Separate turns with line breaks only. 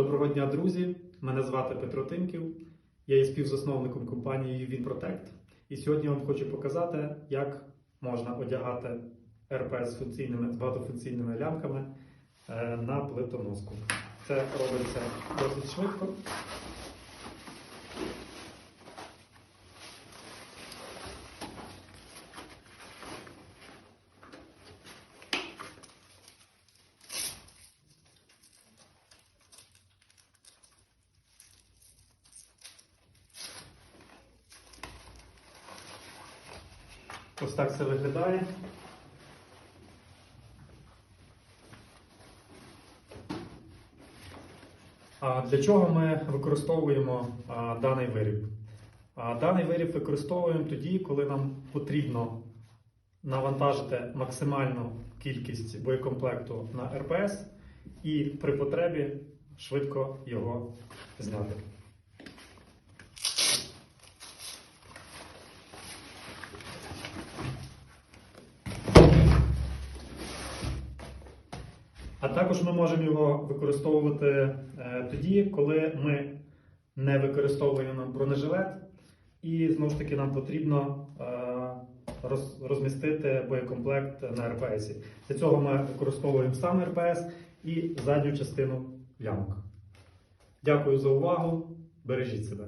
Доброго дня, друзі! Мене звати Петро Тимків. Я є співзасновником компанії WinProtect. І сьогодні я вам хочу показати, як можна одягати РПС з функційними, з багатофункційними лямками е, на плитоноску. Це робиться досить швидко. Ось так це виглядає. Для чого ми використовуємо даний виріб? Даний виріб використовуємо тоді, коли нам потрібно навантажити максимальну кількість боєкомплекту на РПС і при потребі швидко його зняти. А також ми можемо його використовувати е, тоді, коли ми не використовуємо бронежилет, і знову ж таки нам потрібно е, розмістити боєкомплект на РПС. Для цього ми використовуємо сам РПС і задню частину лямок. Дякую за увагу. Бережіть себе.